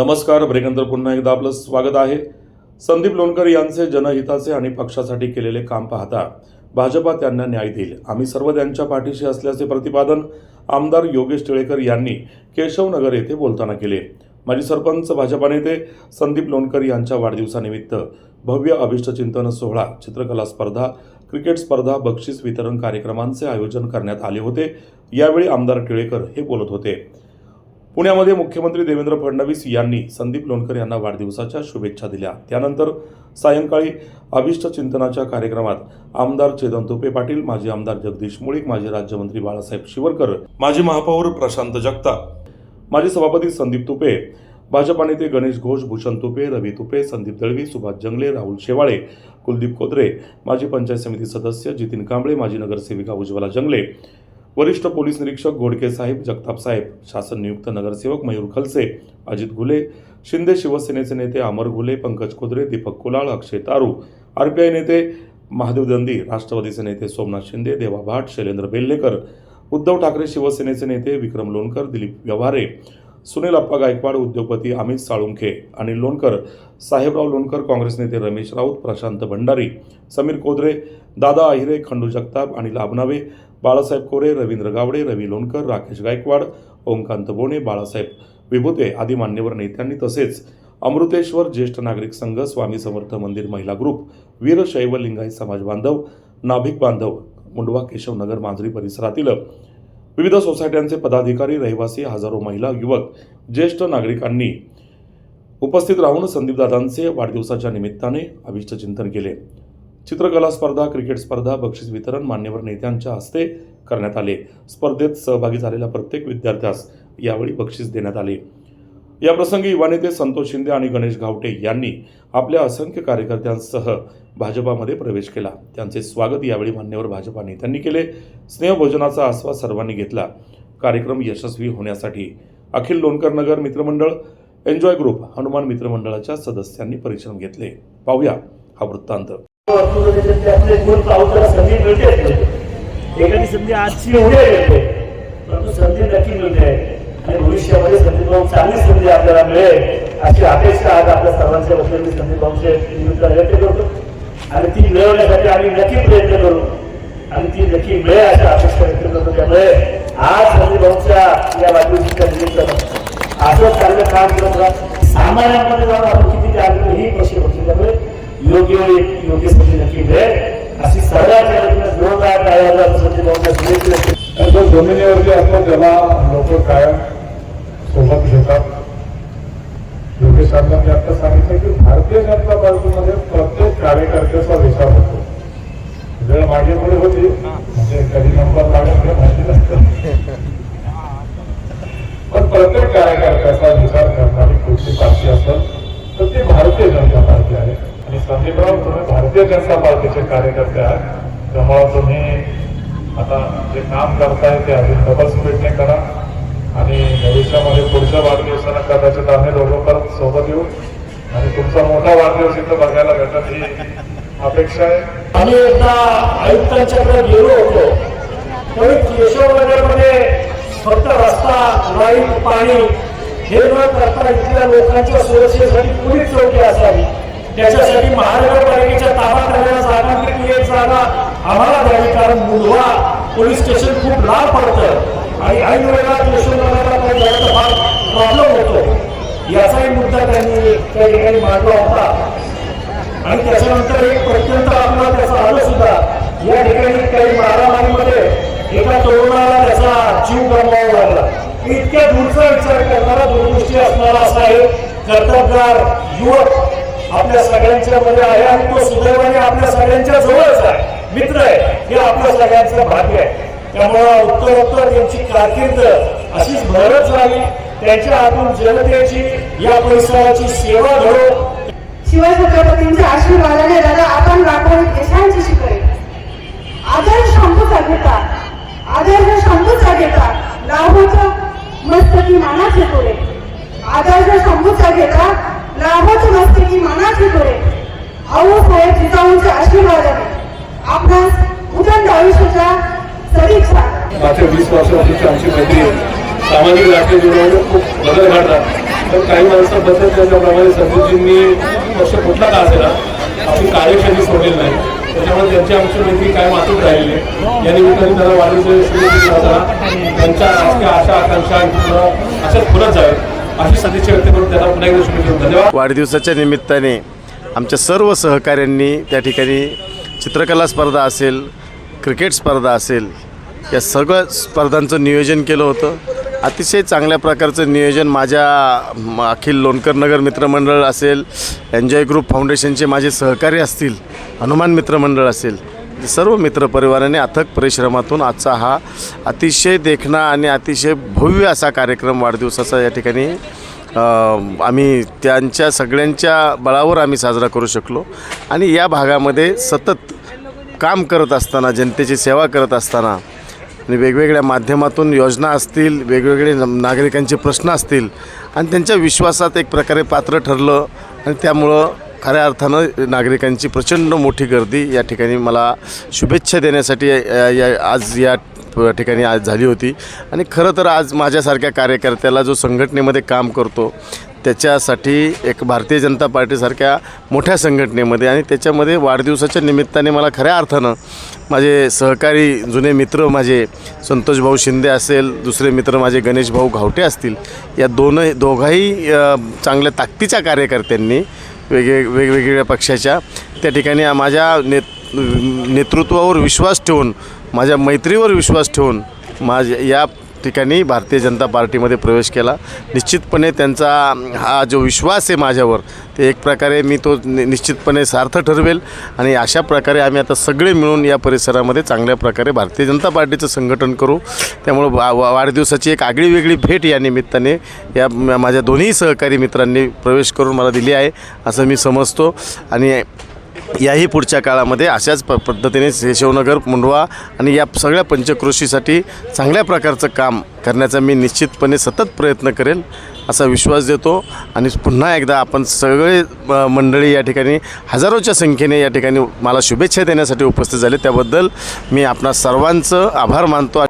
नमस्कार ब्रेकनंतर पुन्हा एकदा आपलं स्वागत आहे. संदीप लोणकर यांचे जनहिताचे आणि पक्षासाठी केलेले काम पाहता भाजपा त्यांना न्याय देईल. आम्ही सर्व त्यांच्या पाठीशी असल्याचे प्रतिपादन आमदार योगेश टिळेकर यांनी केशवनगर येथे बोलताना केले. माजी सरपंच भाजपा नेते संदीप लोणकर यांच्या वाढदिवसानिमित्त भव्य अभिष्टचिंतन सोहळा चित्रकला स्पर्धा क्रिकेट स्पर्धा बक्षीस वितरण कार्यक्रमांचे आयोजन करण्यात आले होते. यावेळी आमदार टिळेकर हे बोलत होते. पुण्यामध्ये मुख्यमंत्री देवेंद्र फडणवीस यांनी संदीप लोणकर यांना वाढदिवसाच्या शुभेच्छा दिल्या. त्यानंतर सायंकाळी अभिष्ट चिंतनाच्या कार्यक्रमात आमदार चेतन तुपे पाटील माजी आमदार जगदीश मुळीक माजी राज्यमंत्री बाळासाहेब शिवरकर माजी महापौर प्रशांत जगताप माजी सभापती संदीप तुपे भाजपा नेते गणेश घोष भूषण तुपे रवी तुपे संदीप दळवी सुभाष जंगले राहुल शेवाळे कुलदीप कोत्रे माजी पंचायत समिती सदस्य जितीन कांबळे माजी नगरसेविका उज्ज्वला जंगले वरिष्ठ पोलीस निरीक्षक गोडके साहेब जगताप साहेब शासन नियुक्त नगरसेवक मयूर खलसे अजित घुले शिंदे शिवसेनेचे नेते अमर घुले पंकज कुद्रे दीपक कुलाळ अक्षय तारू आरपीआय नेते महादेव दंदी राष्ट्रवादीचे नेते सोमनाथ शिंदे देवा भाट शैलेंद्र बेल्लेकर उद्धव ठाकरे शिवसेनेचे नेते विक्रम लोणकर दिलीप व्यवहारे सुनील अप्पा गायकवाड उद्योगपती अमित साळुंखे अनिल लोणकर साहेबराव लोणकर काँग्रेस नेते रमेश राऊत प्रशांत भंडारी समीर कोदरे दादा अहिरे खंडू जगताप अनिल आबनावे बाळासाहेब कोरे रवींद्र गावडे रवी लोणकर राकेश गायकवाड ओमकांत बोणे बाळासाहेब विभुते आदी मान्यवर नेत्यांनी तसेच अमृतेश्वर ज्येष्ठ नागरिक संघ स्वामी समर्थ मंदिर महिला ग्रुप वीरशैव लिंगायत समाज बांधव नाभिक बांधव मुंडवा केशवनगर मांजरी परिसरातील विविध सोसायट्यांचे पदाधिकारी रहिवासी हजारो महिला युवक ज्येष्ठ नागरिकांनी उपस्थित राहून संदीपदादांचे वाढदिवसाच्या निमित्ताने अभिष्टचिंतन केले. चित्रकला स्पर्धा क्रिकेट स्पर्धा बक्षीस वितरण मान्यवर नेत्यांच्या हस्ते करण्यात आले. स्पर्धेत सहभागी झालेल्या प्रत्येक विद्यार्थ्यास यावेळी बक्षीस देण्यात आले. या प्रसंगी युवा नेते संतोष शिंदे आणि गणेश घावटे यांनी आपल्या असंख्य कार्यकर्त्यांसह भाजपामध्ये प्रवेश केला. त्यांचे स्वागत यावेळी मान्यवर भाजपा नेत्यांनी केले. स्नेहभोजनाचा आस्वाद सर्वांनी घेतला. कार्यक्रम यशस्वी होण्यासाठी अखिल लोणकर नगर मित्रमंडळ एन्जॉय ग्रुप हनुमान मित्रमंडळाच्या सदस्यांनी परिश्रम घेतले. पाहूया हा वृत्तांत. संधी एखादी संधी आजची संधी नक्की मिळते आणि भविष्यामध्ये संदीप भाऊ चांगली संधी आपल्याला मिळेल अशी अपेक्षा आज आपल्या सर्वांच्या वतीने संदीप भाऊचे निमित्त व्यक्त करतो. आणि ती मिळवण्यासाठी आम्ही नक्की प्रयत्न करू. आणि ती नक्की मिळेल अशी अपेक्षा व्यक्त करतो. त्यामुळे आज संदीप भाऊच्या या वाढदिवसाच्या निमित्तानं असं चांगलं काम करत राहा. सामान्यांमध्ये जाऊन आपण किती आलो ही प्रश्न होती त्यामुळे योग्य वेळी योग्य संधी नक्की मिळेल. अशी सर्वांच्या वतीनं जोरदार टाळ्या संदीप भाऊच्या शुभेच्छा व्यक्त करतो. जमिनीवरती असतो त्याला लोक कायम सोबत घेतात योगेश मी आता सांगितलं की भारतीय जनता पार्टीमध्ये प्रत्येक कार्यकर्त्याचा विचार होतो. वेळ मागे पुढे होती म्हणजे कधी नंबर लागत माहिती नसतं. पण प्रत्येक कार्यकर्त्याचा विचार करणारी कुठली पार्टी असेल तर ती भारतीय जनता पार्टी आहे. आणि संदीपराव तुम्ही भारतीय जनता पार्टीचे कार्यकर्ते आहात. त्यामुळे तुम्ही आता जे काम करताय ते अजून डबल स्पीडने करा. आणि भविष्यामध्ये पुढच्या वाढदिवसाला कदाचित आम्ही दोघं परत सोबत येऊ. आणि तुमचा मोठा वाढदिवस इथं बघायला भेटत ही अपेक्षा आहे. आम्ही एकदा आयुक्तांच्याकडे गेलो होतो. तरी केशवनगरमध्ये फक्त रस्ता लाइट पाणी हे न करता इथल्या लोकांच्या सुरक्षेसाठी पुढील चौकी असावी? त्याच्यासाठी महानगरपालिकेच्या ताब्यात राहिलेल्या जागांपैकी एक जागा आम्हाला द्यावी. कारण मुलवा पोलीस स्टेशन खूप लांब पडतं. आणि ऐन वेळेला केशवनगरला काही जायचा फार प्रॉब्लेम होतो. याचाही मुद्दा त्यांनी त्या ठिकाणी मांडला होता. आणि त्याच्यानंतर एक प्रत्यंत आपला त्याचा आलं सुद्धा. या ठिकाणी काही मारामारीमध्ये एका तरुणाला त्याचा जीव गमवावा लागला. इतक्या दूरचा विचार करणारा दूरदृष्टी असणारा असा एक कर्तबगार युवक आपल्या सगळ्यांच्या मध्ये आहे आणि तो सुदैवाने आपल्या सगळ्यांच्या जवळच आहे. मित्र आहे. हे आपल्या सगळ्यांचं भाग्य आहे. त्यामुळं उत्तरोत्तर यांची कारकीर्द अशीच भरच राहावी त्यांच्या आतून जनतेची या परिसराची सेवा घडो. शिवाय शिवछत्रपतींच्या आशीर्वादाने दादा आपण राखून देशांची शिकले. आदर शंभूचा घेता. आदर शंभूचा घेता. लाहोचं मस्तकी मानाचे तोरे आदर शंभूचा घेता. लाहोचं मस्तकी मानाचे तोरे अहो साहेब जिजाऊंच्या आशीर्वादाने आपणास उदंड आयुष्याच्या सदिच्छा मागच्या वीस वर्षापासूनची आमची मैत्री सामाजिक राष्ट्रीय जीवनामध्ये खूप बदल घडला. तर काही माणसाबद्दल त्याच्याप्रमाणे पक्ष कुठला का असेल आपली कार्यशैली सोडलेली नाही. त्याच्यामुळे त्यांची आमची मैत्री काय मातून राहिली या निमित्ताने त्यांना वाढीचे शुभेच्छा त्यांच्या राजकीय आशा आकांक्षा अशाच जावेत अशी सदिच्छा व्यक्त करून त्यांना पुन्हा एकदा शुभेच्छा. धन्यवाद. वाढदिवसाच्या निमित्ताने आमच्या सर्व सहकाऱ्यांनी त्या ठिकाणी चित्रकला स्पर्धा असेल क्रिकेट स्पर्धा असेल या सगळ्या स्पर्धांचं नियोजन केलं होतं. अतिशय चांगल्या प्रकारचं नियोजन माझ्या अखिल लोणकर नगर मित्रमंडळ असेल एन्जॉय ग्रुप फाउंडेशनचे माझे सहकारी असतील हनुमान मित्रमंडळ असेल सर्व मित्रपरिवाराने अथक परिश्रमातून आजचा हा अतिशय देखणा आणि अतिशय भव्य असा कार्यक्रम वाढदिवसाचा या ठिकाणी आम्ही त्यांच्या सगळ्यांच्या बळावर आम्ही साजरा करू शकलो. आणि या भागामध्ये सतत काम करत असताना जनतेची सेवा करत असताना आणि वेगवेगळ्या माध्यमातून योजना असतील वेगवेगळे नागरिकांचे प्रश्न असतील आणि त्यांच्या विश्वासात एक प्रकारे पात्र ठरलं आणि त्यामुळं खऱ्या अर्थानं नागरिकांची प्रचंड मोठी गर्दी या ठिकाणी मला शुभेच्छा देण्यासाठी या- या- आज या ठिकाणी आज झाली होती. आणि खरं तर आज माझ्यासारख्या कार्यकर्त्याला जो संघटनेमध्ये काम करतो त्याच्यासाठी एक भारतीय जनता पार्टीसारख्या मोठ्या संघटनेमध्ये आणि त्याच्यामध्ये वाढदिवसाच्या निमित्ताने मला खऱ्या अर्थानं माझे सहकारी जुने मित्र माझे संतोष भाऊ शिंदे असेल दुसरे मित्र माझे गणेश भाऊ घावटे असतील या दोनही दोघाही चांगल्या ताकदीच्या कार्यकर्त्यांनी वेगळे वेगवेगळ्या पक्षाच्या त्या ठिकाणी माझ्या नेत नेतृत्वावर विश्वास ठेवून माझ्या मैत्रीवर विश्वास ठेवून माझ्या या ठिकाणी भारतीय जनता पार्टीमध्ये प्रवेश केला. निश्चितपणे त्यांचा हा जो विश्वास आहे माझ्यावर ते एक प्रकारे मी तो निश्चितपणे सार्थ ठरवेल. आणि अशा प्रकारे आम्ही आता सगळे मिळून या परिसरामध्ये चांगल्या प्रकारे भारतीय जनता पार्टीचं संघटन करू. त्यामुळं वा वा- वाढदिवसाची एक आगळी वेगळी भेट या निमित्ताने या माझ्या दोन्ही सहकारी मित्रांनी प्रवेश करून मला दिली आहे असं मी समजतो. आणि याही पुढच्या काळामध्ये अशाच प पद्धतीने शेषवनगर मुंडवा आणि या सगळ्या पंचक्रोशीसाठी चांगल्या प्रकारचं काम करण्याचा मी निश्चितपणे सतत प्रयत्न करेल असा विश्वास देतो. आणि पुन्हा एकदा आपण सगळे मंडळी या ठिकाणी हजारोच्या संख्येने या ठिकाणी मला शुभेच्छा देण्यासाठी उपस्थित झाले. त्याबद्दल मी आपणा सर्वांचं आभार मानतो.